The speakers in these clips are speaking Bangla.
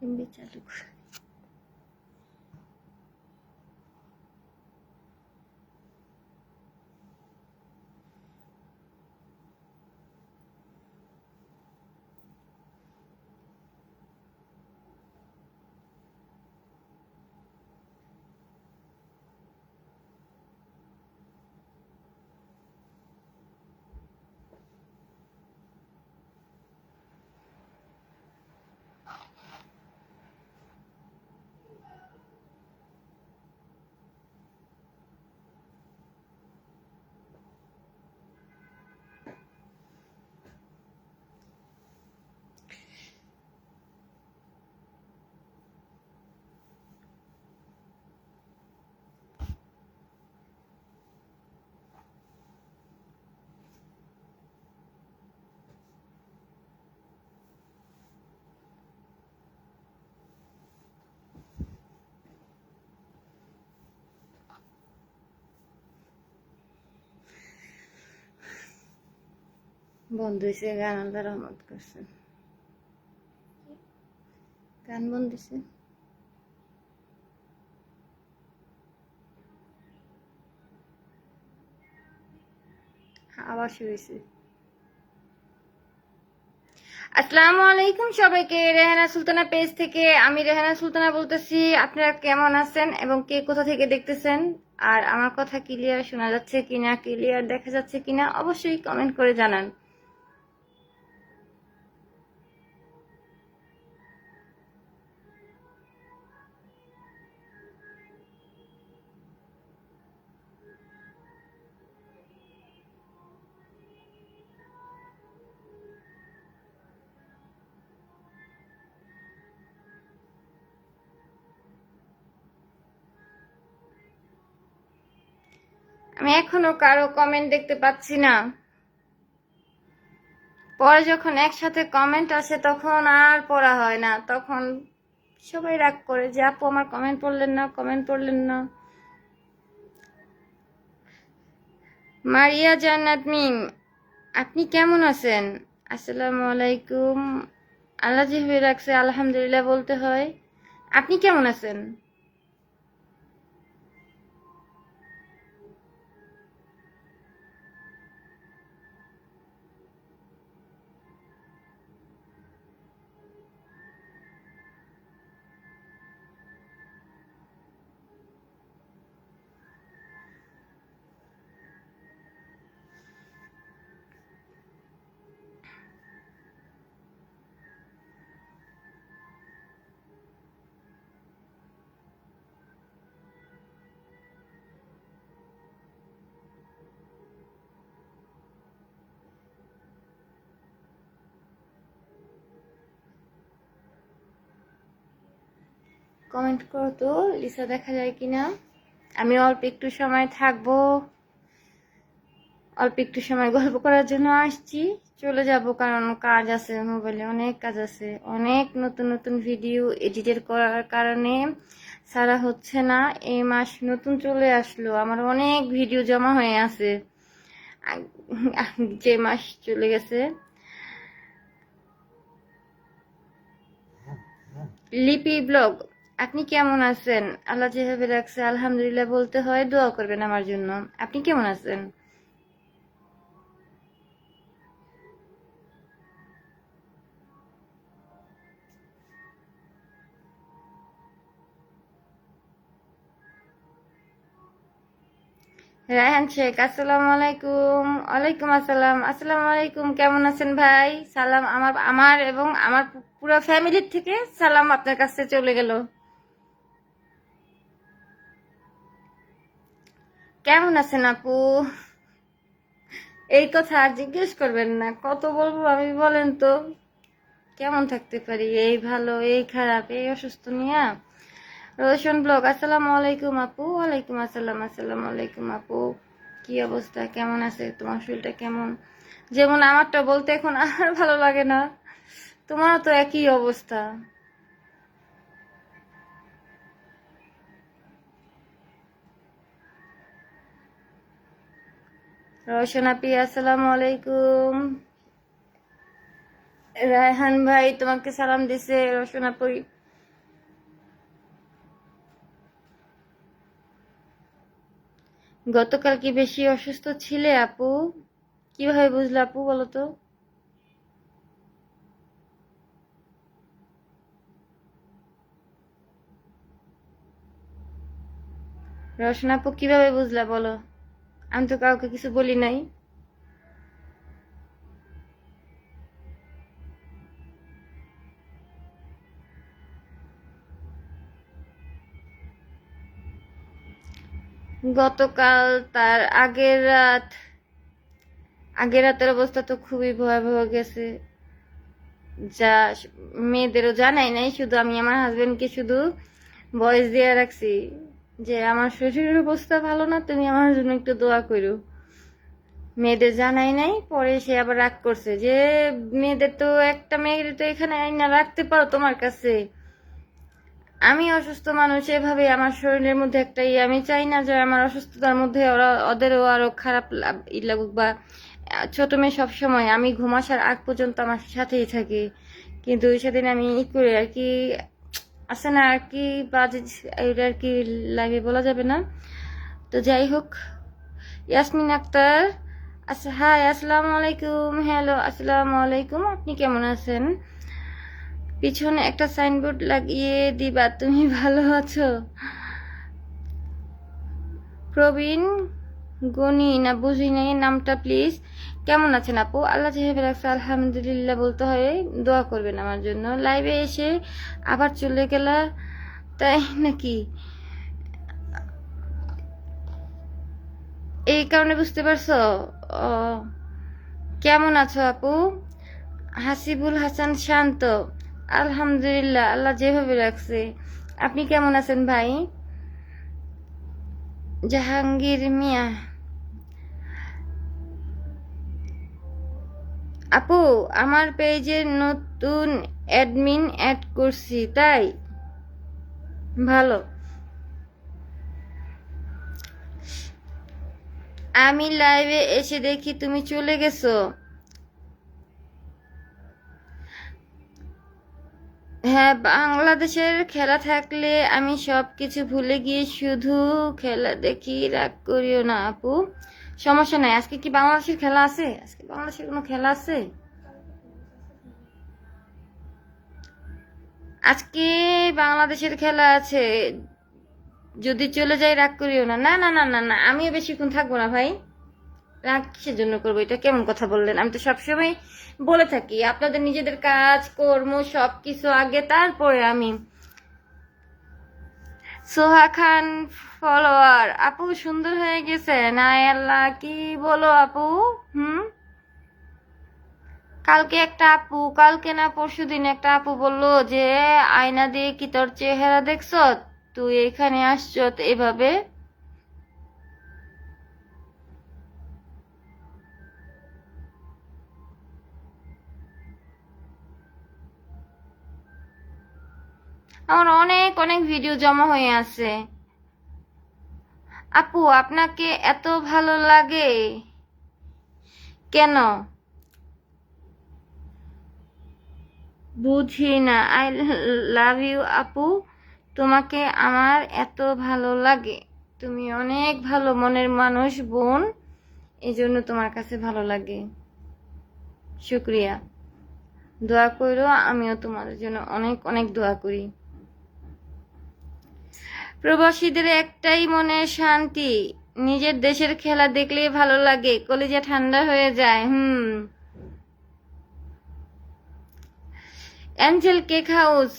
এমবি চালু বন্ধ হয়েছে গান আল্লাহ রহমত করছেন গান বন্ধ হয়েছে আবার শুরু হয়েছে আসসালামু আলাইকুম সবাইকে, রেহানা সুলতানা পেজ থেকে। আমি রেহানা সুলতানা বলতেছি, আপনারা কেমন আছেন এবং কে কোথা থেকে দেখতেছেন? আর আমার কথা ক্লিয়ার শোনা যাচ্ছে কিনা ক্লিয়ার দেখা যাচ্ছে কিনা, অবশ্যই কমেন্ট করে জানান। আমি এখনও কারও কমেন্ট দেখতে পাচ্ছি না। পরে যখন একসাথে কমেন্ট আসে তখন আর পড়া হয় না। তখন সবাই রাগ করে যে, আপু, আমার কমেন্ট পড়লেন না কমেন্ট পড়লেন না। মারিয়া জান্নাত মিম আপনি কেমন আছেন? আসসালামু আলাইকুম। আল্লাহ যেভাবে রাখছে, আলহামদুলিল্লাহ বলতে হয়। আপনি কেমন আছেন? কমেন্ট করো তো, লিসা দেখা যায় কিনা? আমি অল্প একটু সময় থাকব। অল্প একটু সময় গল্প করার জন্য আসছি। চলে যাব কারণ কাজ আছে, মোবাইলে অনেক কাজ আছে। অনেক নতুন নতুন ভিডিও এডিটের করার কারণে সারা হচ্ছে না। এই মাস নতুন চলে আসলো। আমার অনেক ভিডিও জমা হয়ে আছে। যে মাস চলে গেছে। লিপি ব্লগ। আপনি কেমন আছেন? আল্লাহ যেভাবে রাখছে আলহামদুলিল্লাহ বলতে হয়, দোয়া করবেন আমার জন্য। আপনি কেমন আছেন? রায়হান শেখ, আসসালামু আলাইকুম। ওয়ালাইকুম আসসালাম। আসসালামু আলাইকুম, কেমন আছেন ভাই? সালাম, আমার আমার এবং আমার পুরো ফ্যামিলির থেকে সালাম আপনার কাছে চলে গেল। কেমন আছেন আপু? এই কথা আর জিজ্ঞেস করবেন না, কত বলব আমি বলেন তো। কেমন থাকতে পারি? এই ভালো, এই খারাপ, এই অসুস্থ নিয়ে? রোশন ব্লগ, আসসালামু আলাইকুম আপু। ওয়ালাইকুম আসসালাম, আসসালামু আলাইকুম আপু। কি অবস্থা? কেমন আছে? তোমার শরীরটা কেমন? যেমন আমারটা বলতে এখন আর ভালো লাগে না। তোমারও তো একই অবস্থা। রোশনাপি আসসালামু আলাইকুম। রায়হান ভাই তোমাকে সালাম দিছে রোশনাপুরি গতকাল কি বেশি অসুস্থ ছিলে আপু? কীভাবে বুঝলে আপু, বলো তো? রোশনাপু কীভাবে বুঝলা, বলো? আমি তো কাউকে কিছু বলি নাই। গতকাল তার আগের রাত, আগের রাতের অবস্থা তো খুবই ভয়াবহ গেছে। যা মেয়েদেরও জানাই নাই, শুধু আমি আমার হাজবেন্ডকে শুধু ভয়েস দিয়ে রাখছি। যে আমার শরীরের অবস্থা ভালো না, তুমি আমার জন্য একটু দোয়া করো। মেয়েদের জানাই নাই, পরে সে আবার রাগ করছে যে, মেয়েদের তো একটা মেয়ের তো এখানে আইনা রাখতে পারো তোমার কাছে। আমি অসুস্থ মানুষ, এভাবে আমার শরীরের মধ্যে একটা ইয়ে আমি চাই না যে আমার অসুস্থতার মধ্যে ওরা, ওদেরও আরও খারাপ ই লাগুক বা, ছোট মেয়ে সবসময়, আমি ঘুম আসার আগ পর্যন্ত আমার সাথেই থাকে। কিন্তু সেদিন আমি ই করে আর কি আছে না আর কি বাজে এটা আর কি লাইভে বলা যাবে না। তো যাই হোক, ইয়াসমিন আক্তার আচ্ছা হাই আসসালামু আলাইকুম হ্যালো আসসালামু আলাইকুম, আপনি কেমন আছেন? পিছনে একটা সাইনবোর্ড লাগিয়ে দিবা, তুমি ভালো আছো? প্রবীণ, গনি, না বুঝি নাই, নামটা প্লিজ কেমন আছেন আপু? আল্লাহ যেভাবে রাখছে, আলহামদুলিল্লাহ বলতে হয় দোয়া করবেন আমার জন্য। লাইভে এসে আবার চলে গেলা, তাই নাকি? এই কারণে বুঝতে পারছ? কেমন আছো আপু? হাসিবুল হাসান শান্ত। আলহামদুলিল্লাহ, আল্লাহ যেভাবে রাখছে। আপনি কেমন আছেন ভাই? জাহাঙ্গীর মিয়া। আপু, আমার পেজে নতুন অ্যাডমিন অ্যাড করছি, তাই? ভালো। আমি লাইভে এসে দেখি তুমি চলে গেছো। হ্যাঁ বাংলাদেশের খেলা থাকলে আমি সব কিছু ভুলে গিয়ে শুধু খেলা দেখি, রাগ করিও না, আপু। সমস্যা নাই। আজকে কি বাংলাদেশের খেলা আছে? আজকে বাংলাদেশের কোনো খেলা আছে? আজকে বাংলাদেশের খেলা আছে। যদি চলে যাই রাগ করিও না। না না না না না, আমিও বেশিক্ষণ থাকব না ভাই। রাগ কিসের জন্য করব? এটা কেমন কথা বললেন? আমি তো সবসময় বলে থাকি, আপনাদের নিজেদের কাজ, কর্ম সব কিছু আগে, তারপরে আমি সোহা খান ফলোয়ার, আপু সুন্দর হয়ে গেছে। না আল্লাহ কি বলো আপু? হুম? কালকে একটা আপু, কালকে না পরশু দিন একটা আপু বলল যে, আয়না দিয়ে কি তোর চেহারা দেখছ? তুই এখানে আসছ এভাবে? আমার অনেক অনেক ভিডিও জমা হয়ে আছে। আপু, আপনাকে এত ভালো লাগে? কেন? বুঝি না। আই লাভ ইউ আপু। তোমাকে আমার এত ভালো লাগে। তুমি অনেক ভালো মনের মানুষ, বোন। এই জন্য তোমার কাছে ভালো লাগে। শুক্রিয়া। দোয়া করো আমিও তোমাদের জন্য অনেক অনেক দোয়া করি। প্রবাসীদের একটাই মনে শান্তি, নিজের দেশের খেলা দেখলেই ভালো লাগে, কলিজা ঠান্ডা হয়ে যায়, হুম। অ্যাঞ্জেল কেক হাউস,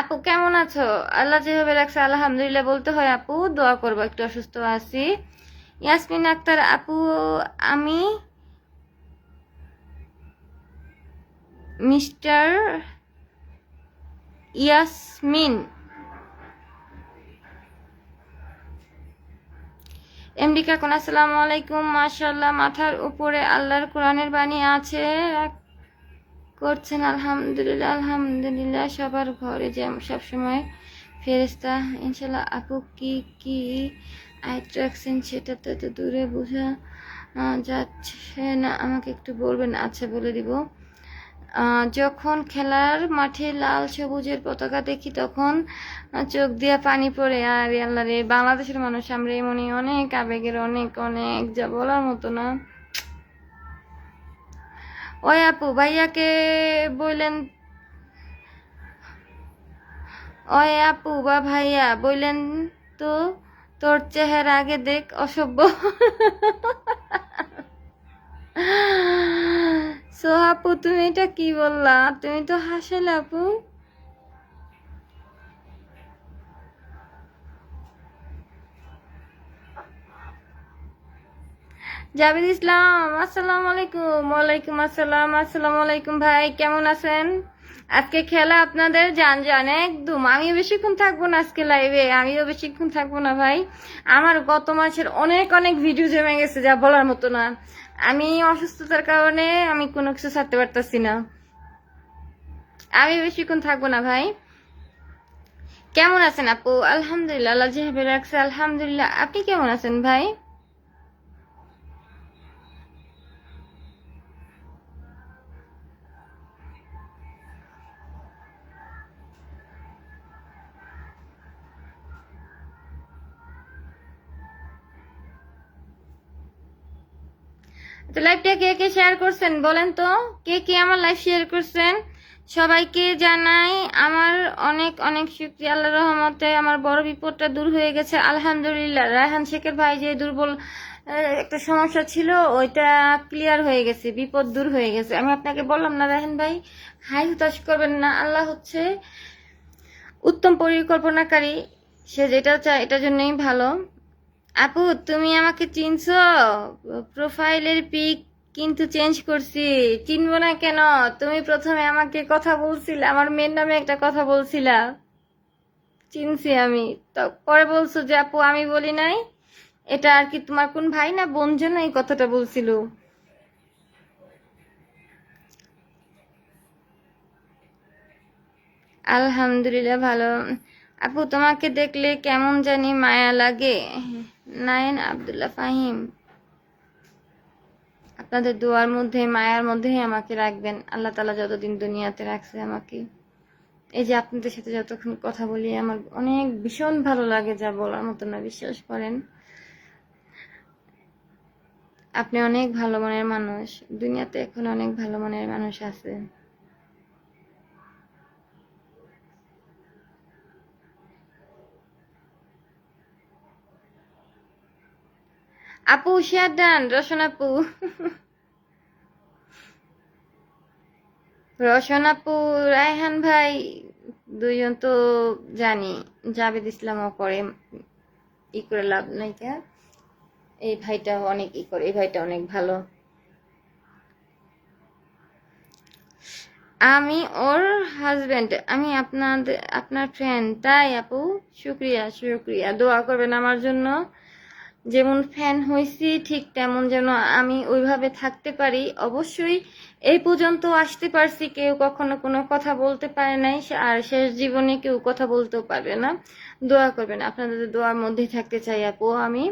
আপু কেমন আছো? আল্লাহ যেভাবে রাখছে, আলহামদুলিল্লাহ বলতে হয়, আপু, দোয়া করব, একটু অসুস্থ আছি। ইয়াসমিন আক্তার, আপু, আমি মিস্টার ইয়াসমিন। এমডি কাকুন, আসসালামু আলাইকুম। মাশাল্লাহ মাথার উপরে আল্লাহর কোরআনের বাণী আছে। করছেন, আলহামদুলিল্লাহ আলহামদুলিল্লাহ, সবার ঘরে যে সবসময় ফেরেস্তা ইনশাল্লাহ আপু কি কি আয়ত্ত রাখছেন সেটা তো দূরে বোঝা যাচ্ছে না। আমাকে একটু বলবেন আচ্ছা বলে দিব। যখন খেলার মাঠে লাল সবুজের পতাকা দেখি, তখন চোখ দিয়া পানি পড়ে, আর আল্লাহ রে, বাংলাদেশের মানুষ আমরা এমনই অনেক আবেগের, অনেক অনেক যা বলার মতো না। ওই আপু, ভাইয়াকে বললেন ওই আপু বা ভাইয়া বললেন তো, তোর চেহারা আগে দেখ, অসভ্য। সো আপু, তুমি এটা কি বললা? তুমি তো হাসালে আপু। জাভেদ ইসলাম, আসসালামু আলাইকুম। ওয়ালাইকুম আসসালাম, আসসালামু আলাইকুম ভাই, কেমন আছেন? আজকে খেলা আপনাদের জান জান একদম। আমিও বেশিক্ষণ থাকব না আজকে লাইভে আমিও বেশিক্ষণ থাকব না ভাই। আমার গত মাসের অনেক অনেক ভিডিও জমে গেছে, যা বলার মতো না। আমি অসুস্থতার কারণে আমি কোনো কিছু ছাড়তে পারতাছি না। আমি বেশিক্ষণ থাকব না ভাই। কেমন আছেন আপু? আলহামদুলিল্লাহ, আল্লাহ রাখছে, আলহামদুলিল্লাহ। আপনি কেমন আছেন ভাই? তো লাইভটা কে কে শেয়ার করছেন বলেন তো? কে কে আমার লাইভ শেয়ার করছেন? সবাইকে জানাই আমার অনেক অনেক শুক্রিয়া আল্লাহ রহমতে আমার বড় বিপদটা দূর হয়ে গেছে। আলহামদুলিল্লাহ। রায়হান শেখের ভাই যে দুর্বল একটা সমস্যা ছিল, ওইটা ক্লিয়ার হয়ে গেছে, বিপদ দূর হয়ে গেছে। আমি আপনাকে বললাম না, রায়হান ভাই, হাই হতাশ করবেন না। আল্লাহ হচ্ছে উত্তম পরিকল্পনাকারী। সে যেটা চায়, এটার জন্যই ভালো। আপু, তুমি আমাকে চিনছো? প্রোফাইলের পিক কিন্তু চেঞ্জ করছি। চিনবো না কেন? তুমি প্রথমে আমাকে কথা বলছিলে, আমার মেয়ের নামে একটা কথা বলছিলা। চিনছি আমি। তো পরে বলছো যে, আপু, আমি বলি নাই। এটা আর কি তোমার কোন ভাই না বোন যেন এই কথাটা বলছিল? আলহামদুলিল্লাহ, ভালো। আপু, তোমাকে দেখলে কেমন জানি মায়া লাগে। নাইন আব্দুল্লাহ ফাহিম, আপনাদের দোয়ার মধ্যে, মায়ার মধ্যেই আমাকে রাখবেন। আল্লাহ তালা যতদিন দুনিয়াতে রাখছে আমাকে। এই যে আপনাদের সাথে যতক্ষণ কথা বলি, আমার অনেক ভীষণ ভালো লাগে যা বলার মতো না, বিশ্বাস করেন। আপনি অনেক ভালো মনের মানুষ। দুনিয়াতে এখন অনেক ভালো মনের মানুষ আছে। আপু, শেয়ার ডান রসন আপু। রসন আপু, রায়হান ভাই, দুইজন তো জানি, জাবেদ ইসলামও করে, ই করে লাভ নাই কে? এই ভাইটা অনেক ই করে, এই ভাইটা অনেক ভালো। আমি ওর হাজবেন্ড আমি আপনাদের, আপনার ফ্রেন্ড তাই আপু? শুক্রিয়া শুক্রিয়া, দোয়া করবেন আমার জন্য। যেমন ফ্যান হয়েছি ঠিক তেমন যেন আমি ওইভাবে থাকতে পারি। অবশ্যই এই পর্যন্ত আসতে পারছি, কেউ কখনো কোনো কথা বলতে পারে নাই, আর শেষ জীবনে কেউ কথা বলতেও পারবে না। দোয়া করবেন, আপনাদের দোয়ার মধ্যেই থাকতে চাই আপু, আমি।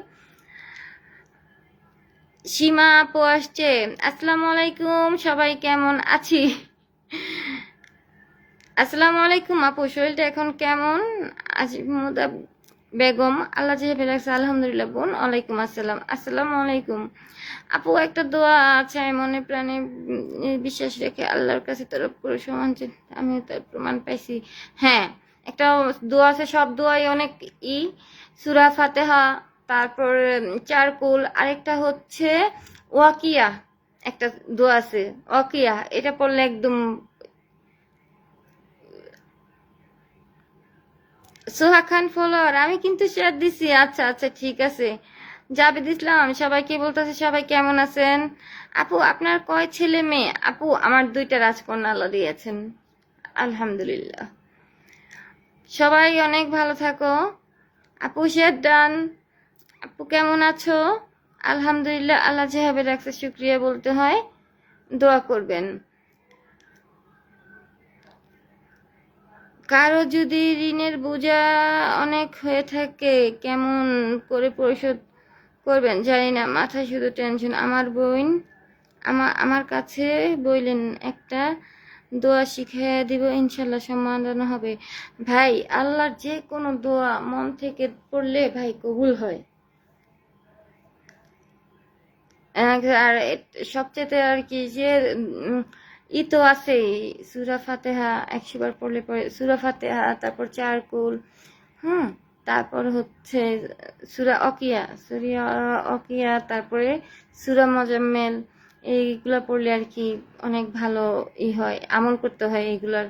সীমা আপু আসছে, আসসালামু আলাইকুম, সবাই কেমন আছি? আসসালামু আলাইকুম আপু, শরীরটা এখন কেমন? আজিমুদা বেগম, আল্লাহ যেভাবে রাখছে, আলহামদুলিল্লাহ বোন, ওয়ালাইকুম আসসালাম। আসসালামু আলাইকুম। আপু, একটা দোয়া আছে, আমি মনে প্রাণে বিশ্বাস রেখে আল্লাহর কাছে তরফ করে সমান যে আমি তার প্রমাণ পাইছি। হ্যাঁ একটা দোয়া আছে, সব দোয়াই অনেক ই। সুরা ফাতেহা, তারপর চারকুল, আরেকটা হচ্ছে ওয়াকিয়া, একটা দোয়া আছে, ওয়াকিয়া, এটা পড়লে একদম সোহা খান ফলোয়ার আমি কিন্তু শেয়ার দিছি। আচ্ছা আচ্ছা ঠিক আছে। জাবেদ ইসলাম সবাইকে বলতেছে, সবাই কেমন আছেন? আপু, আপনার কয় ছেলে মেয়ে? আপু, আমার দুইটা রাজকন্যা আল্লাহ দিয়েছেন। আলহামদুলিল্লাহ। সবাই অনেক ভালো থাকো। আপু শেয়ার ডান আপু, কেমন আছো? আলহামদুলিল্লাহ, আল্লাহ যেভাবে রাখছে, শুক্রিয়া বলতে হয়। দোয়া করবেন। কারও যদি ঋণের বোঝা অনেক হয়ে থাকে, কেমন করে পরিশোধ করবেন? জানি না, মাথায় শুধু টেনশন আমার বোন আমার আমার কাছে বইলেন একটা দোয়া শিখিয়ে দিব, ইনশাল্লাহ সম্মাননা হবে। ভাই, আল্লাহর যে কোনো দোয়া মন থেকে পড়লে ভাই কবুল হয়। আর সবচেয়ে আর কি যে ই তো আছে সুরা ফাতেহা একশো বার পড়লে পরে সুরা ফাতেহা, তারপর চারকুল, হুম, তারপর হচ্ছে সুরা অকিয়া সুরিয়া অকিয়া, তারপরে সুরা মজাম্মেল, এইগুলো পড়লে আর কি অনেক ভালো ই হয়, আমল করতে হয় এইগুলার।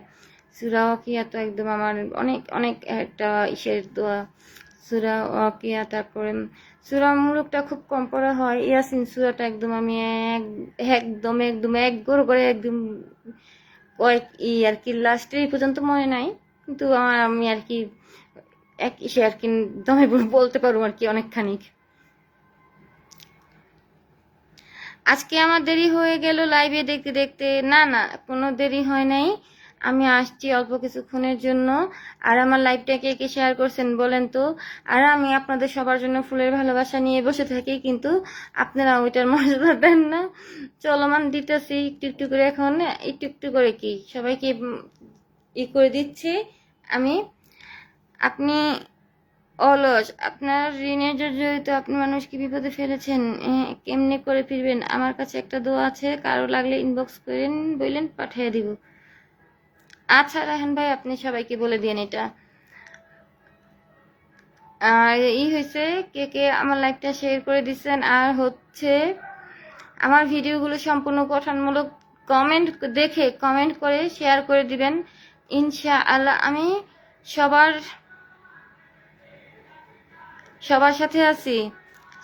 সুরা অকিয়া তো একদম আমার অনেক অনেক একটা ইসের দোয়া। সুরা অকিয়া, তারপরে সুরা মুলুকটা খুব কম পড়া হয়। ইয়াসিন সুরাটা একদম আমি এক, একদম একদম, এক গড় করে একদম কয়েক ই আর কি লাস্টে এই পর্যন্ত মনে নাই। কিন্তু আমার আমি আর কি এক ইসে আর কি দমে বলতে পারব আর কি অনেকখানি আজকে আমার দেরি হয়ে গেল লাইভে দেখতে দেখতে। না না, কোনো দেরি হয় নাই। আমি আসছি অল্প কিছুক্ষণের জন্য। আর আমার লাইভটা কে কে শেয়ার করছেন বলেন তো? আর আমি আপনাদের সবার জন্য ফুলের ভালোবাসা নিয়ে বসে থাকি, কিন্তু আপনারা ওইটার মর্যাদা দেন না। চলমান দিতেছি, একটু একটু করে এখন, একটু একটু করে কি? সবাইকে ই করে দিচ্ছি। আমি, আপনি অলস, আপনার ঋণের জড়িত আপনি মানুষকে বিপদে ফেলেছেন কেমনে করে ফিরবেন? আমার কাছে একটা দোয়া আছে, কারও লাগলে ইনবক্স করেন, বললেন, পাঠিয়ে দিব। আচ্ছা রাহান ভাই, আপনি সবাইকে বলে দিন এটা। আর ই হয়েছে, কে কে আমার লাইভটা শেয়ার করে দিচ্ছেন, আর হচ্ছে আমার ভিডিওগুলো সম্পূর্ণ গঠনমূলক কমেন্ট দেখে কমেন্ট করে শেয়ার করে দিবেন ইনশা আল্লাহ আমি সবার সবার সাথে আছি।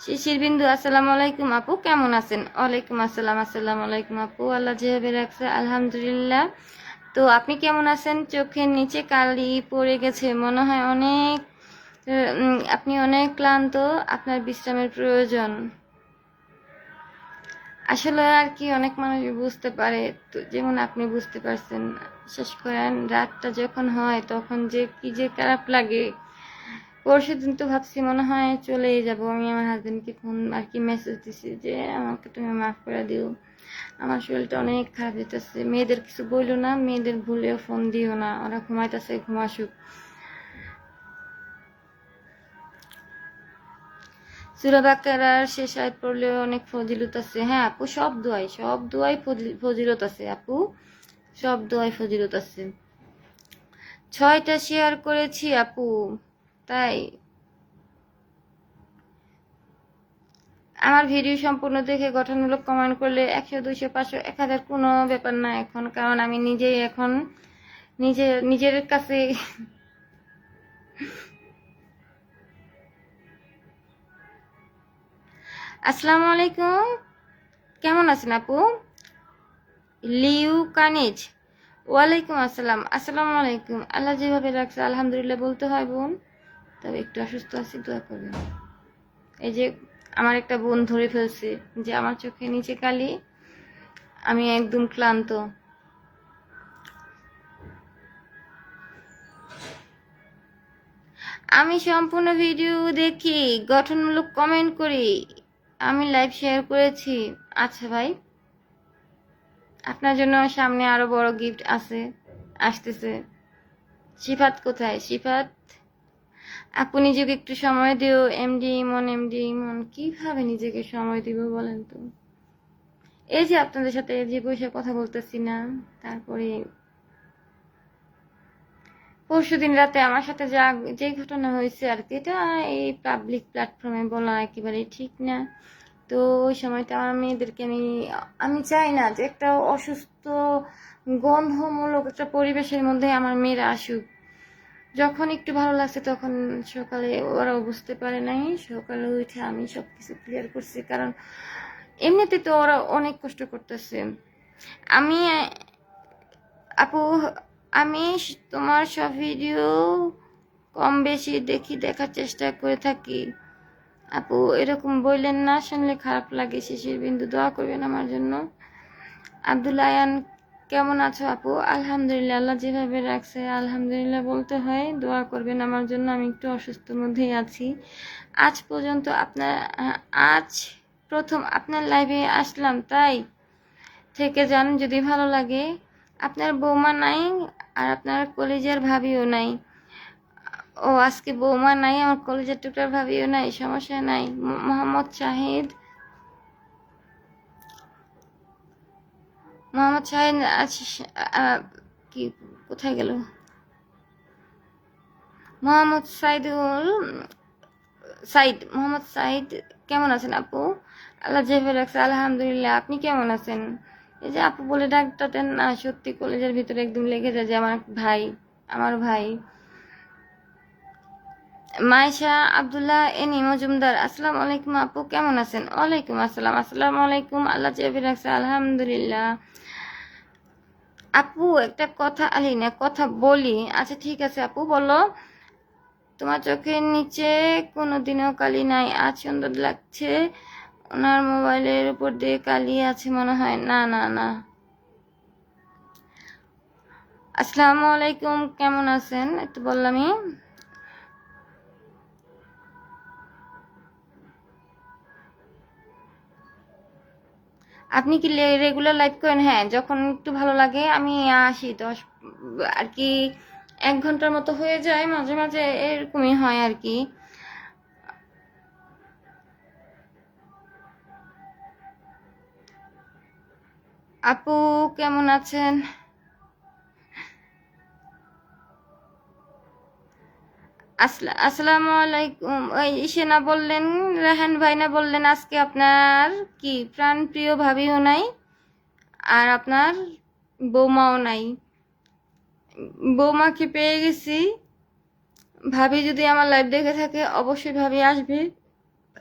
শিশির বিন্দু আসসালামু আলাইকুম আপু, কেমন আছেন? ওয়ালাইকুম আসসালাম, আসসালামু আলাইকুম আপু। আল্লাহ যেভাবে রাখছে, আলহামদুলিল্লাহ। তো আপনি কেমন আছেন? চোখের নিচে কালি পড়ে গেছে, মনে হয় অনেক আপনি অনেক ক্লান্ত, আপনার বিশ্রামের প্রয়োজন। আসলে আর কি অনেক মানুষ বুঝতে পারে, তো যেমন আপনি বুঝতে পারছেন শেষ করেন, রাতটা যখন হয় তখন যে কি যে খারাপ লাগে। পরশু দিন তো ভাবছি মনে হয় চলেই যাব, আমি আমার হাজবেন্ডকে ফোন আর কি মেসেজ দিছি যে আমাকে তুমি মাফ করে দিও। আমার শরীরটা অনেক খারাপ যেতেছে মেয়েদের কিছু বলল না, মেয়েদের ভুলেও ফোন দিও না, ওরা ঘুমাইতেছে ঘুমাসুক সুরা বাকারার শেষ আয়াত পড়লেও অনেক ফজিলত আছে। হ্যাঁ আপু, সব দোয়াই সব দোয়াই ফজি- ফজিলত আছে, আপু। সব দোয়াই ফজিলত আছে। ছয়টা শেয়ার করেছি, আপু। তাই আমার ভিডিও সম্পূর্ণ দেখে গঠনমূলক কমেন্ট করলে একশো, দুইশো, পাঁচশো, এক হাজার কোনো ব্যাপার না এখন, কারণ আমি নিজেই এখন নিজে, নিজের কাছে আসসালামু আলাইকুম। কেমন আছেন আপু? লিউ কানিজ। ওয়ালাইকুম আসসালাম। আসসালামু আলাইকুম। আল্লাহ যেভাবে রাখছে, আলহামদুলিল্লাহ বলতে হয় বোন। তবে একটু অসুস্থ আছি, দোয়া করবেন। এই যে আমার একটা বোন ধরে ফেলছে যে আমার চোখে নিচে কালি, আমি একদম ক্লান্ত। আমি সম্পূর্ণ ভিডিও দেখি, গঠনমূলক কমেন্ট করি, আমি লাইভ শেয়ার করেছি। আচ্ছা ভাই, আপনার জন্য সামনে আরও বড় গিফট আছে, আসতেছে। সিফাত কোথায়? সিফাত আপু নিজেকে একটু সময় দিও এমডি ইমন এমডি ইমন কীভাবে নিজেকে সময় দিব বলেন তো? এই যে আপনাদের সাথে যে বসে কথা বলতেছি না, তারপরে পরশু দিন রাতে আমার সাথে যা, যে ঘটনা হয়েছে আর কি, এটা এই পাবলিক প্ল্যাটফর্মে বলা একেবারেই ঠিক না। তো ওই সময়টা আমার মেয়েদেরকে আমি আমি চাই না যে একটা অসুস্থ, গন্ধমূলক একটা পরিবেশের মধ্যে আমার মেয়েরা আসুক। যখন একটু ভালো লাগছে তখন সকালে ওরাও বুঝতে পারে নাই। সকালে উঠে আমি সব কিছু ক্লিয়ার করছি। কারণ এমনিতে তো ওরা অনেক কষ্ট করতেছে। আমি, আপু, আমি তোমার সব ভিডিও কম বেশি দেখি, দেখার চেষ্টা করে থাকি। আপু, এরকম বললেন না, শুনলে খারাপ লাগে। শিশির বিন্দু দোয়া করবেন আমার জন্য। আব্দুল আয়ান কেমন আছো আপু? আলহামদুলিল্লাহ, আল্লাহ যেভাবে রাখছে, আলহামদুলিল্লাহ বলতে হয় দোয়া করবেন। আমার জন্য আমি একটু অসুস্থর মধ্যেই আছি। আজ পর্যন্ত আপনার, আজ প্রথম আপনার লাইভে আসলাম, তাই? থেকে যান যদি ভালো লাগে। আপনার বৌমা নাই আর আপনার কলেজের ভাবিও নাই। ও আজকে বৌমা নাই, আমার কলেজের টুকটার ভাবিও নাই, সমস্যা নাই। মোহাম্মদ শাহিদ মোহাম্মদ শাহিদ আচ্ছা কি, কোথায় গেল? মোহাম্মদ সাইদুল, সাইদ, মোহাম্মদ সাইদ, কেমন আছেন আপু? আল্লাহ যেভাবে রাখছে, আলহামদুলিল্লাহ, আপনি কেমন আছেন? এই যে আপু বলে ডাকটাতেন না, সত্যি কলেজের ভিতরে একদম লেগে যায় যে আমার ভাই আমার ভাই। মাইশা আব্দুল্লাহ এনি মজুমদার, আসসালামু আলাইকুম আপু, কেমন আছেন? ওয়ালাইকুম আসসালাম, আসসালামু আলাইকুম, আল্লাহ চেপে রাখছে, আলহামদুলিল্লাহ। আপু, একটা কথা আলি না, কথা বলি। আচ্ছা ঠিক আছে আপু, বলো। তোমার চোখের নিচে কোনো দিনও কালি নাই, আজ সুন্দর লাগছে। ওনার মোবাইলের উপর দিয়ে কালি আছে মনে হয়। না না না। আসসালামু আলাইকুম, কেমন আছেন? একটু বললামই। আপনি কি রেগুলার লাইভ করেন? হ্যাঁ যখন একটু ভালো লাগে, আমি আসি দশ, আর কি, এক ঘণ্টার মতো হয়ে যায়, মাঝে মাঝে এরকমই হয় আর কি। আপু, কেমন আছেন? আসসালামু আলাইকুম ইসে না বললেন, রেহান ভাই না বললেন, আজকে আপনার কি প্রাণ প্রিয় ভাবিও নাই, আর আপনার বৌমাও নাই। বৌমাকে পেয়ে গেছি। ভাবি যদি আমার লাইভ দেখে থাকে, অবশ্যই ভাবি আসবে।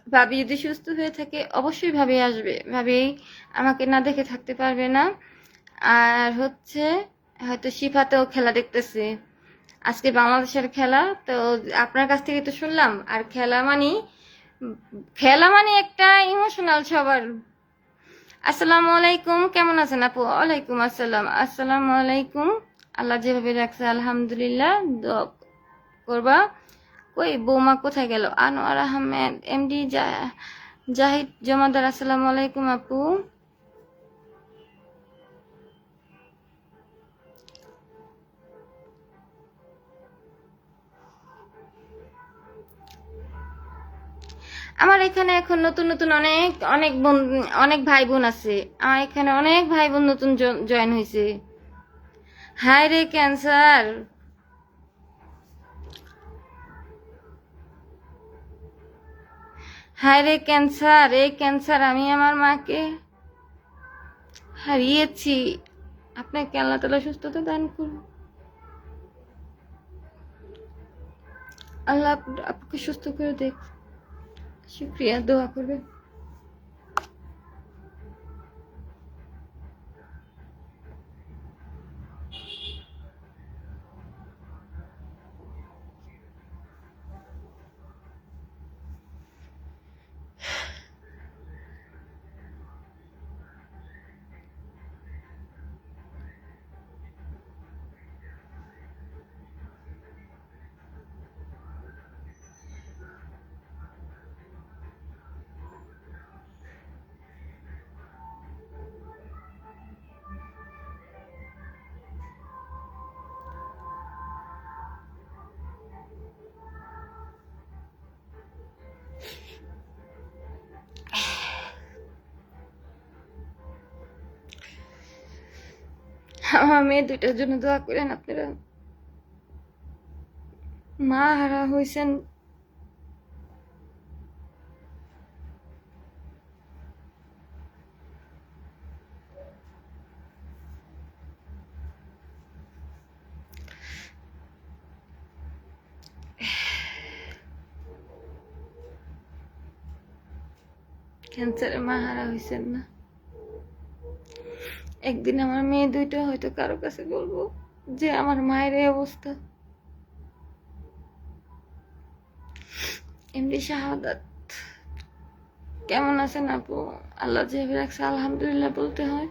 ভাবি যদি সুস্থ হয়ে থাকে, অবশ্যই ভাবি আসবে। ভাবি আমাকে না দেখে থাকতে পারবে না। আর হচ্ছে, হয়তো শিফাতেও খেলা দেখতেছে। আজকে বাংলাদেশের খেলা, তো আপনার কাছ থেকে তো শুনলাম, আর খেলা মানে খেলা মানে একটা ইমোশনাল সবার। আসসালামু আলাইকুম, কেমন আছেন আপু? ওয়ালাইকুম আসসালাম। আসসালামু আলাইকুম। আল্লাহ যেভাবে রাখছে, আলহামদুলিল্লাহ। করবা। কই বৌমা কোথায় গেল? আনোয়ার আহমেদ, এমডি জাহিদ জমাদার, আসসালামু আলাইকুম আপু। আমার এখানে এখন নতুন নতুন অনেক অনেক বোন, অনেক ভাই বোন আছে। আমার এখানে অনেক ভাই বোন নতুন জয়েন হয়েছে হাই রে ক্যান্সার! হাই রে ক্যান্সার, এই ক্যান্সার আমি আমার মাকে হারিয়েছি। আপনাকে আল্লাহ তালা সুস্থতা দান করুন। আল্লাহ আপ- আপনাকে সুস্থ করে দেখ। শুক্রিয়া দোয়া করবে আমার মেয়ে দুইটার জন্য দোয়া করেন আপনারা। মা হারা হয়েছেন ক্যান্সারে মা হারা হয়েছেন না। একদিন আমার মেয়ে দুইটা হয়তো কারও কাছে বলব যে আমার মায়ের এই অবস্থা। এমনি শাহাদাত, কেমন আছেন আপু? আল্লাহ যেভাবে রাখছে, আলহামদুলিল্লাহ বলতে হয়।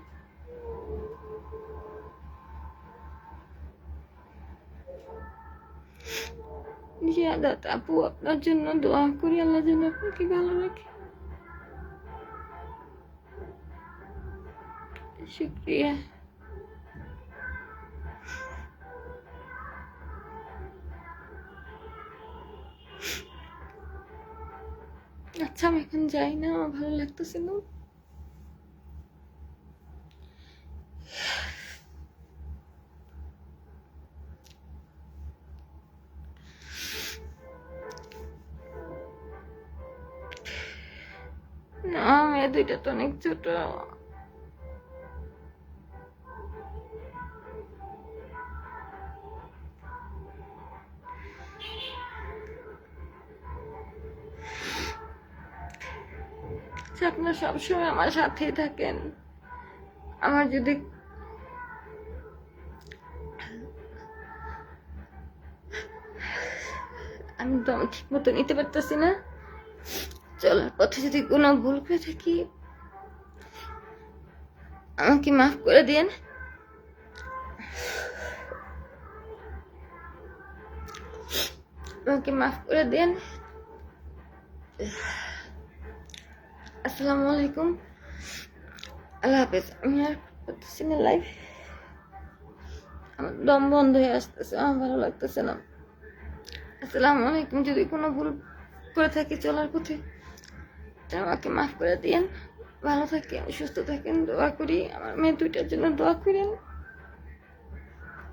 শাহাদাত, আপু, আপনার জন্য দোয়া করি, আল্লাহ যেন আপনাকে ভালো রাখে। শুক্রিয়া। আচ্ছা আমি এখন যাই না আমার ভালো লাগতেছে না। না, মেয়ে দুইটা তো অনেক ছোট। যে আপনার সবসময় আমার সাথেই থাকেন। আমার যদি আমি দম ঠিক মতো নিতে পারতেছি না। চলার পথে যদি কোনো ভুল করে থাকি, আমাকে মাফ করে দিন। আমাকে মাফ করে দিন। আসসালামু আলাইকুম। আল্লাহ হাফেজ, আমি আর করতেছি না লাইফ আমার দম বন্ধ হয়ে আসতেছে, আমার ভালো লাগতেছে না। আসসালামু আলাইকুম, যদি কোনো ভুল করে থাকি চলার পথে আমাকে মাফ করে দিয়েন। ভালো থাকেন সুস্থ থাকেন দোয়া করি। আমার মেয়ে দুইটার জন্য দোয়া করেন।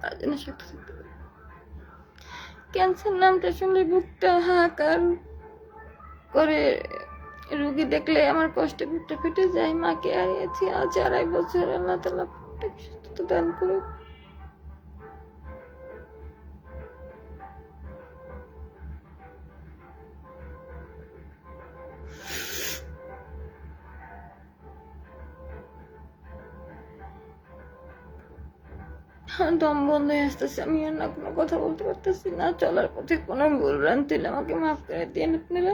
তার জন্য শক্ত থাকতে ক্যান্সার নামটা শুনলে বুকটা হাহাকার করে। রুগী দেখলে আমার কষ্টে বুকটা ফেটে যায়। মাকে হারিয়েছি আজ আড়াই বছর আল্লাহ তালা দান করুক। দম বন্ধ হয়ে আসতেছে, আমি আর না কোনো কথা বলতে পারতেছি না। চলার পথে কোনো ভুল ভ্রান্তি আমাকে মাফ করে দিন আপনারা।